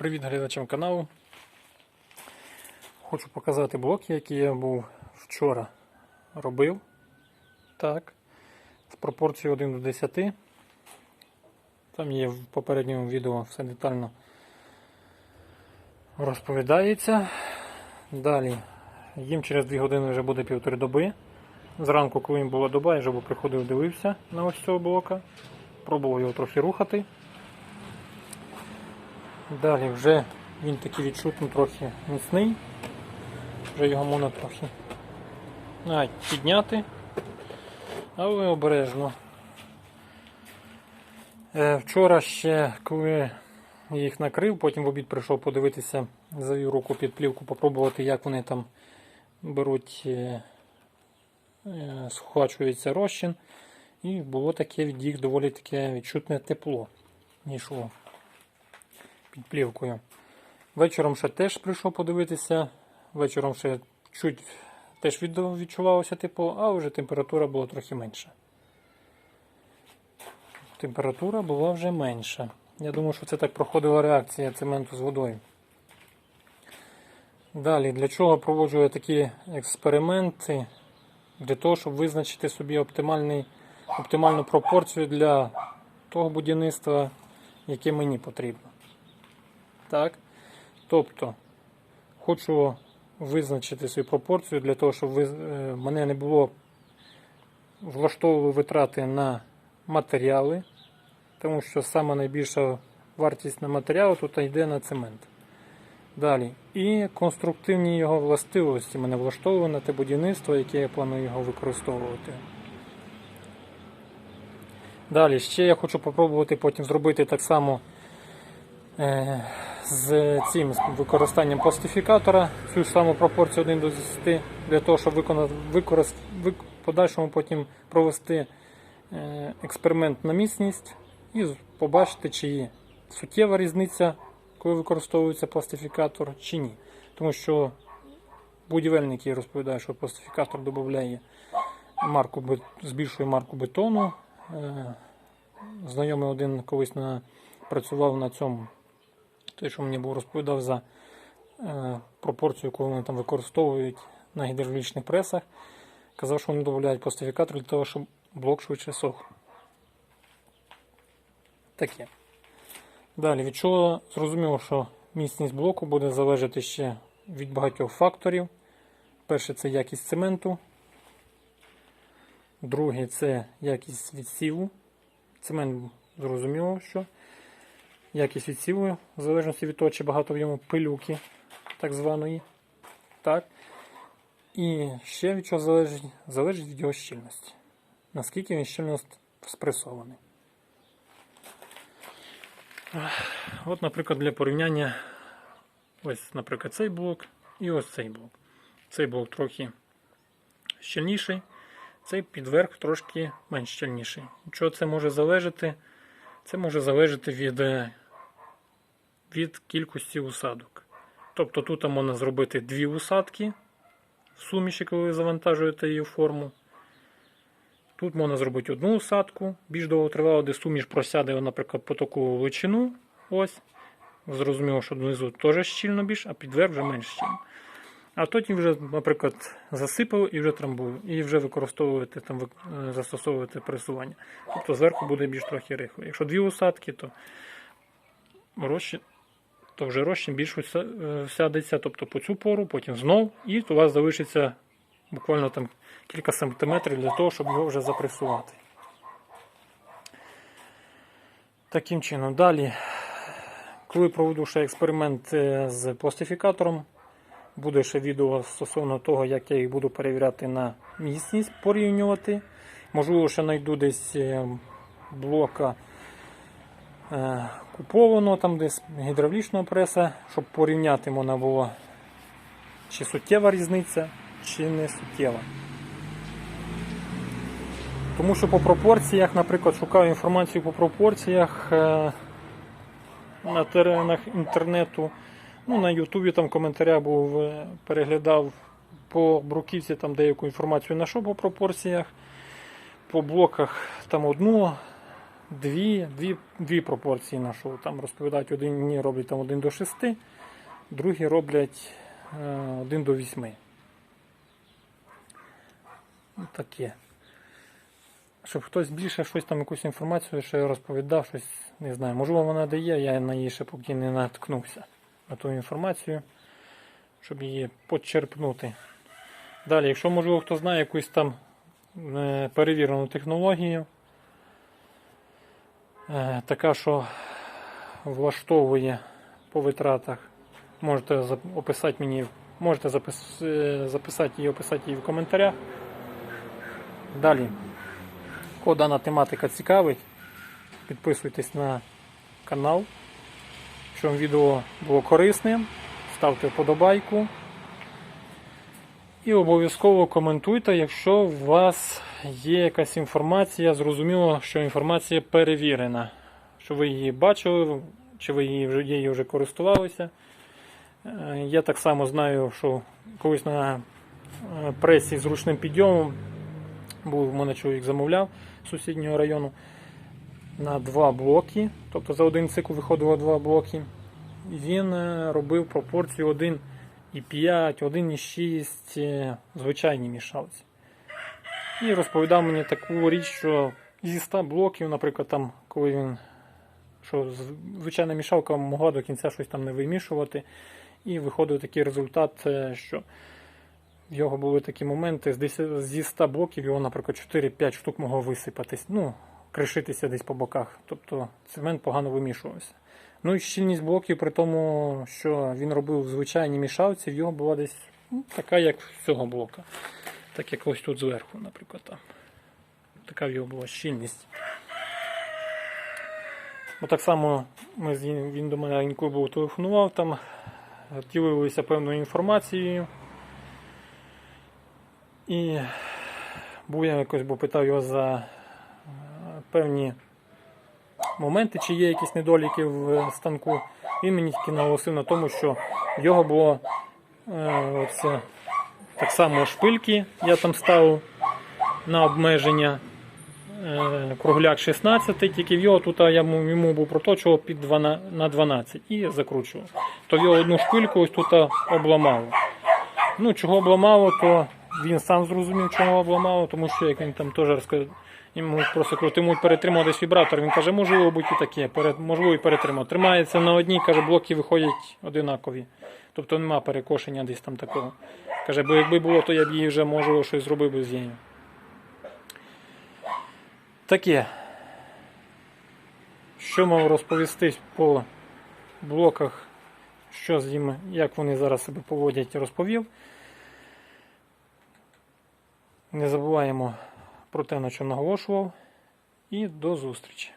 Привіт глядачам каналу. Хочу показати блоки, які я був вчора робив. Так. З пропорцією 1 до 10. Там є в попередньому відео все детально розповідається. Далі їм через 2 години вже буде півтори доби. Зранку, коли їм була доба, я вже приходив, дивився на ось цього блока. Пробував його трохи рухати. Далі вже він такий відчутно трохи міцний. Вже його можна трохи навіть підняти, але обережно. Е, Вчора ще, коли їх накрив, потім в обід прийшов подивитися, завів руку під плівку, попробувати, як вони там беруть, е, е, схвачується розчин. І було таке від їх доволі таке відчутне тепло. Йшло під плівкою. Вечором ще теж прийшов подивитися. Вечором ще чуть теж відчувалося тепло, а вже температура була трохи менша. Температура була вже менша. Я думаю, що це так проходила реакція цементу з водою. Далі, для чого проводжу я такі експерименти? Для того, щоб визначити собі оптимальний, оптимальну пропорцію для того будівництва, яке мені потрібно. Так? Тобто, хочу визначити свою пропорцію для того, щоб е, мене не було влаштовували витрати на матеріали, тому що саме найбільша вартість на матеріал тут йде на цемент. Далі. І конструктивні його властивості мене влаштовує на те будівництво, яке я планую його використовувати. Далі, ще я хочу попробувати потім зробити так само е, з цим використанням пластифікатора, цю ж саму пропорцію 1 до 10, для того, щоб виконати, використ, вик, подальшому потім провести е, експеримент на міцність і побачити, чи є суттєва різниця, коли використовується пластифікатор, чи ні. Тому що будівельники розповідають, що пластифікатор додає марку, збільшує марку бетону. Е, Знайомий один колись на, працював на цьому той, що мені був розповідав за е, пропорцію, яку вони там використовують на гідравлічних пресах. Казав, що вони додають пластифікатор для того, щоб блок швидше сох. Таке. Далі, від чого зрозуміло, що міцність блоку буде залежати ще від багатьох факторів. Перше це якість цементу. Друге це якість відсіву. Цемент зрозуміло, що якість відсіву, в залежності від того, чи багато в ньому пилюки, так званої. Так. І ще від чого залежить, залежить від його щільності. Наскільки він щільно спресований. От, наприклад, для порівняння ось, наприклад, цей блок і ось цей блок. Цей блок трохи щільніший, цей підверх трошки менш щільніший. Чого це може залежати? Це може залежати від, е, від кількості усадок. Тобто тут можна зробити дві усадки в суміші, коли ви завантажуєте її форму. Тут можна зробити одну усадку, більш довготривало, де суміш просяде, наприклад, по таку величину. Ось. Зрозуміло, що внизу теж щільно більш, а підверх вже менш щільно. А потім вже, наприклад, засипали і вже трамбую, і вже використовуєте там е, застосовуєте пресування. Тобто зверху буде більш трохи рихло. Якщо дві усадки, то розчин, то вже розчин більш е, сядеться, тобто по цю пору, потім знов, і у вас залишиться буквально там кілька сантиметрів для того, щоб його вже запресувати. Таким чином, далі, коли проведу ще експеримент е, з пластифікатором, буде ще відео стосовно того, як я їх буду перевіряти на міцність, порівнювати. Можливо, ще знайду десь е, блока е, купованого, там десь гідравлічного преса, щоб порівняти можна було, чи суттєва різниця, чи не суттєва. Тому що по пропорціях, наприклад, шукаю інформацію по пропорціях е, на теренах інтернету. Ну, на Ютубі там в коментарях був, е, переглядав по бруківці там деяку інформацію знайшов по пропорціях. По блоках там одну дві, дві, дві пропорції на що там розповідають, одні роблять там 1 до 6, другі роблять е, 1 до 8. Ну, таке. Щоб хтось більше щось там, якусь інформацію ще розповідав, щось не знаю. Можливо, вона дає, я на її ще поки не наткнувся на ту інформацію, щоб її почерпнути. Далі, якщо можливо хто знає якусь там е, перевірену технологію, е, така, що влаштовує по витратах, можете описати мені, можете е, записати її, описати її в коментарях. Далі, кого дана тематика цікавить, підписуйтесь на канал. Якщо вам відео було корисним, ставте вподобайку. І обов'язково коментуйте, якщо у вас є якась інформація, зрозуміло, що інформація перевірена, що ви її бачили, чи ви її вже, її вже користувалися. Е, Я так само знаю, що колись на е, пресі з ручним підйомом був, в мене чоловік замовляв з сусіднього району на два блоки. Тобто за один цикл виходило два блоки. Він е, робив пропорцію 1,5, 1,6 е, звичайні мішалці. І розповідав мені таку річ, що зі 100 блоків, наприклад, там, коли він що звичайна мішалка могла до кінця щось там не вимішувати. І виходив такий результат, е, що в його були такі моменти, з 10 зі 100 блоків його, наприклад, 4-5 штук могло висипатись, ну, кришитися десь по боках. Тобто цемент погано вимішувався. Ну і щільність блоків, при тому, що він робив в звичайній мішалці, в його була десь ну, така, як в цього блока. Так як ось тут зверху, наприклад. Там. Така в його була щільність. Бо так само ми він до мене інколи був телефонував, там ділилися певною інформацією. І був я якось бо питав його за е, певні моменти, чи є якісь недоліки в е, станку. Він мені тільки наголосив на тому, що в його було е, оце, так само шпильки, я там ставив на обмеження. е, Кругляк 16, тільки в його тут я йому, був проточував під 12, на 12 і закручував. То в його одну шпильку ось тут обламало. Ну, чого обламало, то він сам зрозумів, чого обламало, тому що як він там теж розказав, йому просто йому перетримав десь вібратор. Він каже, можливо бути і таке, можливо і перетримав. Тримається на одній, каже, блоки виходять одинакові. Тобто нема перекошення десь там такого. Каже, бо якби було, то я б її вже можливо щось зробив би з нею. Таке. Що мав розповісти по блоках, що з ними, як вони зараз себе поводять, розповів. Не забуваємо про те, на що наголошував. І до зустрічі!